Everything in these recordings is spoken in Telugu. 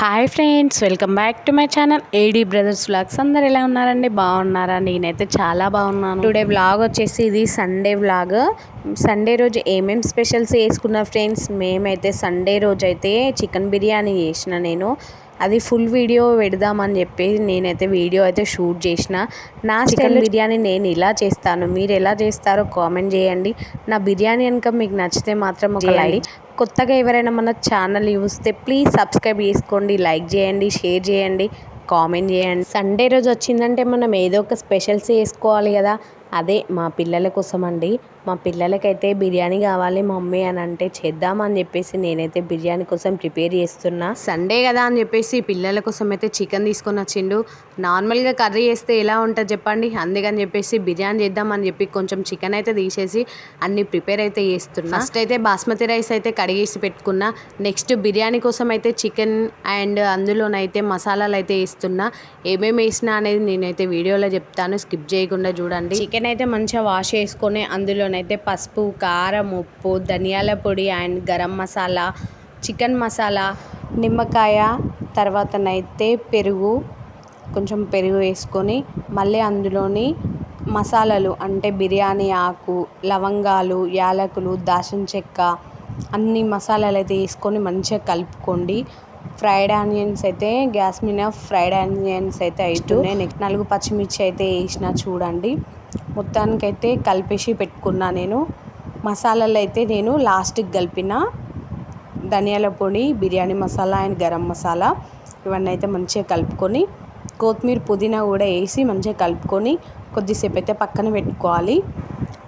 Hi friends welcome back to my channel AD brothers vlogs అందరు ఎలా ఉన్నారండి? బాగున్నారా? నేనైతే చాలా బాగున్నాను. టుడే వ్లాగ్ వచ్చేసి ఇది సండే వ్లాగ్ సండే రోజు ఏమేం స్పెషల్స్ వేసుకున్నా ఫ్రెండ్స్ మేమైతే సండే రోజు అయితే చికెన్ బిర్యానీ చేసిన నేను. అది ఫుల్ వీడియో పెడదామని చెప్పి నేనైతే వీడియో అయితే షూట్ చేసిన. నా చికెన్ బిర్యానీ నేను ఇలా చేస్తాను. మీరు ఎలా చేస్తారో కామెంట్ చేయండి. నా బిర్యానీ కనుక మీకు నచ్చితే మాత్రం ఒక లైక్ కొత్తగా ఎవరైనా మన ఛానల్ చూస్తే ప్లీజ్ సబ్స్క్రైబ్ చేసుకోండి లైక్ చేయండి షేర్ చేయండి కామెంట్ చేయండి. సండే రోజు వచ్చిందంటే మనం ఏదో ఒక స్పెషల్స్ చేసుకోవాలి కదా. అదే మా పిల్లల కోసం అండి మా పిల్లలకైతే బిర్యానీ కావాలి మమ్మీ అని అంటే చేద్దామని చెప్పేసి నేనైతే బిర్యానీ కోసం ప్రిపేర్ చేస్తున్నా. సండే కదా అని చెప్పేసి పిల్లల కోసం అయితే చికెన్ తీసుకొని వచ్చిండు. నార్మల్గా కర్రీ చేస్తే ఎలా ఉంటుంది చెప్పండి? అందుకని చెప్పేసి బిర్యానీ చేద్దామని చెప్పి కొంచెం చికెన్ అయితే తీసేసి అన్ని ప్రిపేర్ అయితే చేస్తున్నా. ఫస్ట్ అయితే బాస్మతి రైస్ అయితే కడిగేసి పెట్టుకున్నా. నెక్స్ట్ బిర్యానీ కోసం అయితే చికెన్ అండ్ అందులోనైతే మసాలాలు అయితే వేస్తున్నా. ఏమేమి వేసినా అనేది నేనైతే వీడియోలో చెప్తాను. స్కిప్ చేయకుండా చూడండి. చికెన్ అయితే మంచిగా వాష్ చేసుకొని దీంట్లోనైతే పసుపు కారం ఉప్పు ధనియాల పొడి అండ్ గరం మసాలా చికెన్ మసాలా నిమ్మకాయ తర్వాతనైతే పెరుగు కొంచెం పెరుగు వేసుకొని మళ్ళీ అందులోని మసాలాలు అంటే బిర్యానీ ఆకు లవంగాలు యాలకులు దాల్చిన చెక్క అన్ని మసాలాలు అయితే వేసుకొని మంచిగా కలుపుకోండి. ఫ్రైడ్ ఆనియన్స్ అయితే గ్యాస్ మీద ఫ్రైడ్ ఆనియన్స్ అయితే అవుతున్నాయి నెక్స్ట్ నాలుగు పచ్చిమిర్చి అయితే వేసిన చూడండి. మొత్తానికైతే కలిపేసి పెట్టుకున్నా నేను. మసాలాలు అయితే నేను లాస్ట్కి కలిపిన. ధనియాల పొడి బిర్యానీ మసాలా అండ్ గరం మసాలా ఇవన్నీ అయితే మంచిగా కలుపుకొని కొత్తిమీర పుదీనా కూడా వేసి మంచిగా కలుపుకొని కొద్దిసేపు అయితే పక్కన పెట్టుకోవాలి.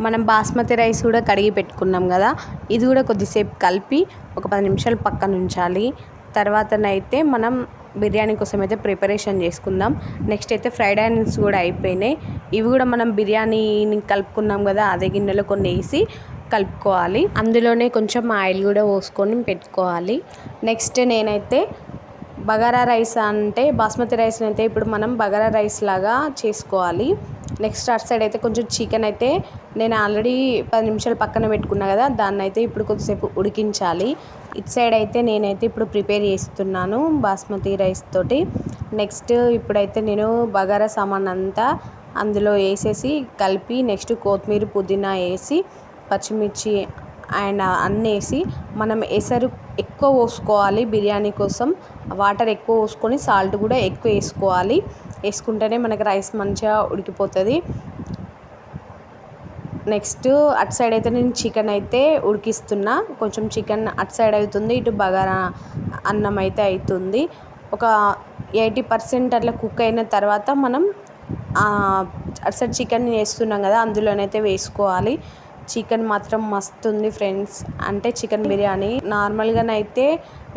మనం బాస్మతి రైస్ కూడా కడిగి పెట్టుకున్నాం కదా ఇది కూడా కొద్దిసేపు కలిపి ఒక పది నిమిషాలు పక్కన ఉంచాలి. తర్వాతనైతే మనం బిర్యానీ కోసం అయితే ప్రిపరేషన్ చేసుకుందాం. నెక్స్ట్ అయితే ఫ్రైడ్ ఆనియన్స్ కూడా అయిపోయినాయి. ఇవి కూడా మనం బిర్యానీని కలుపుకున్నాం కదా అదే గిన్నెలో కొన్ని వేసి కలుపుకోవాలి. అందులోనే కొంచెం ఆయిల్ కూడా పోసుకొని పెట్టుకోవాలి. నెక్స్ట్ నేనైతే బగారా రైస్ అంటే బాస్మతి రైస్ అయితే ఇప్పుడు మనం బగారా రైస్ లాగా చేసుకోవాలి. నెక్స్ట్ అటు సైడ్ అయితే కొంచెం చికెన్ అయితే నేను ఆల్రెడీ పది నిమిషాలు పక్కన పెట్టుకున్నా కదా దాన్ని అయితే ఇప్పుడు కొద్దిసేపు ఉడికించాలి. ఇటు సైడ్ అయితే నేనైతే ఇప్పుడు ప్రిపేర్ చేస్తున్నాను బాస్మతి రైస్ తోటి. నెక్స్ట్ ఇప్పుడైతే నేను బగారా సామాన్ అంతా అందులో వేసేసి కలిపి నెక్స్ట్ కొత్తిమీర పుదీనా వేసి పచ్చిమిర్చి అండ్ అన్నీ వేసి మనం ఎసరు ఎక్కువ పోసుకోవాలి బిర్యానీ కోసం. వాటర్ ఎక్కువ పోసుకొని సాల్ట్ కూడా ఎక్కువ వేసుకోవాలి. వేసుకుంటేనే మనకి రైస్ మంచిగా ఉడికిపోతుంది. నెక్స్ట్ అటు సైడ్ అయితే నేను చికెన్ అయితే ఉడికిస్తున్నా. కొంచెం చికెన్ అటు సైడ్ అవుతుంది ఇటు బగారా అన్నం అయితే అవుతుంది. ఒక ఎయిటీ పర్సెంట్ అట్లా కుక్ అయిన తర్వాత మనం అటు సైడ్ చికెన్ వేస్తున్నాం కదా అందులోనైతే వేసుకోవాలి. చికెన్ మాత్రం మస్తు ఉంది ఫ్రెండ్స్. అంటే చికెన్ బిర్యానీ. నార్మల్గానైతే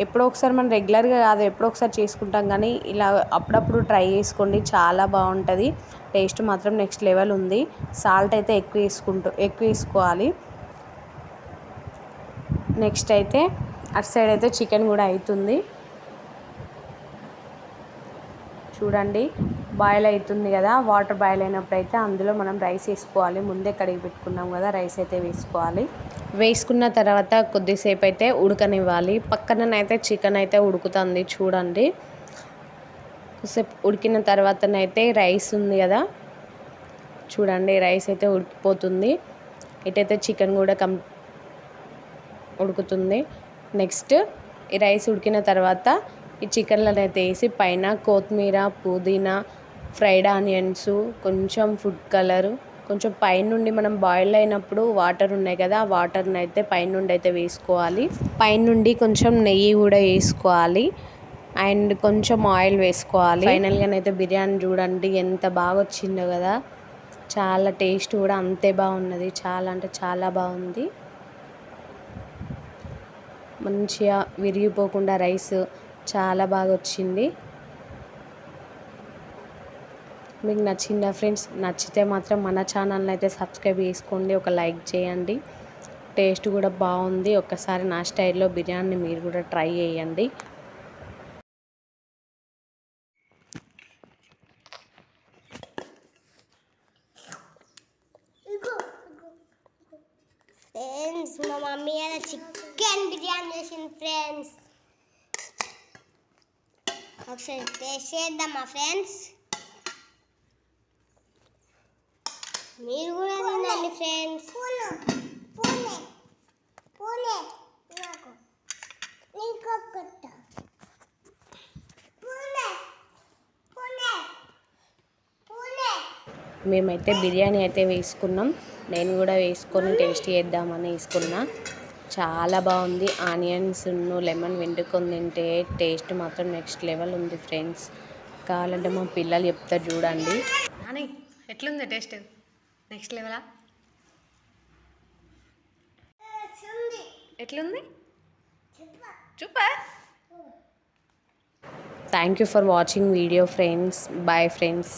ఎప్పుడో ఒకసారి మనం రెగ్యులర్గా కాదు ఎప్పుడో ఒకసారి చేసుకుంటాం కానీ ఇలా అప్పుడప్పుడు ట్రై చేసుకోండి. చాలా బాగుంటుంది. టేస్ట్ మాత్రం నెక్స్ట్ లెవెల్ ఉంది. సాల్ట్ అయితే ఎక్కువ వేసుకుంటూ ఎక్కువ వేసుకోవాలి. నెక్స్ట్ అయితే అటు సైడ్ అయితే చికెన్ కూడా అవుతుంది. చూడండి. బాయిల్ అవుతుంది కదా వాటర్ బాయిల్ అయినప్పుడు అయితే అందులో మనం రైస్ వేసుకోవాలి. ముందే కడిగి పెట్టుకున్నాం కదా రైస్ అయితే వేసుకోవాలి. వేసుకున్న తర్వాత కొద్దిసేపు అయితే ఉడకనివ్వాలి. పక్కననైతే చికెన్ అయితే ఉడుకుతుంది చూడండి. కొద్దిసేపు ఉడికిన తర్వాతనైతే రైస్ ఉంది కదా చూడండి రైస్ అయితే ఉడికిపోతుంది. ఇటైతే చికెన్ కూడా కం ఉడుకుతుంది. నెక్స్ట్ ఈ రైస్ ఉడికిన తర్వాత ఈ చికెన్లను అయితే వేసి పైన కొత్తిమీర పుదీనా ఫ్రైడ్ ఆనియన్స్ కొంచెం ఫుడ్ కలర్. కొంచెం పైనుండి మనం బాయిల్ అయినప్పుడు వాటర్ ఉన్నాయి కదా ఆ వాటర్ని అయితే పైనుండి అయితే వేసుకోవాలి. పైనుండి కొంచెం నెయ్యి కూడా వేసుకోవాలి. అండ్ కొంచెం ఆయిల్ వేసుకోవాలి. ఫైనల్గానైతే బిర్యానీ చూడండి ఎంత బాగా వచ్చిందో కదా. చాలా టేస్ట్ కూడా అంతే బాగున్నది. చాలా అంటే చాలా బాగుంది. మంచిగా విరిగిపోకుండా రైస్ చాలా బాగా వచ్చింది. మీకు నచ్చిందా ఫ్రెండ్స్? నచ్చితే మాత్రం మన ఛానల్ని అయితే సబ్స్క్రైబ్ చేసుకోండి. ఒక లైక్ చేయండి. టేస్ట్ కూడా బాగుంది. ఒకసారి నా స్టైల్లో బిర్యానీ మీరు కూడా ట్రై చేయండి. ఫ్రెండ్స్ మా మమ్మీ చికెన్ బిర్యానీ చేసింది ఫ్రెండ్స్. ఒకసారి టేస్ట్ చేద్దామా ఫ్రెండ్స్? మీరు కూడా తినండి ఫ్రెండ్స్. మేమైతే బిర్యానీ అయితే వేసుకున్నాం. నేను కూడా వేసుకొని టేస్ట్ చేద్దామని వేసుకున్నా. చాలా బాగుంది. ఆనియన్స్ లెమన్ వెండుకొని తింటే టేస్ట్ మాత్రం నెక్స్ట్ లెవెల్ ఉంది ఫ్రెండ్స్. కావాలంటే మా పిల్లలు చెప్తారు చూడండి. అని ఎట్లుంది టేస్ట్? నెక్స్ట్ లెవెలా ఎట్లుంది? చూపా. Thank you for watching video friends bye friends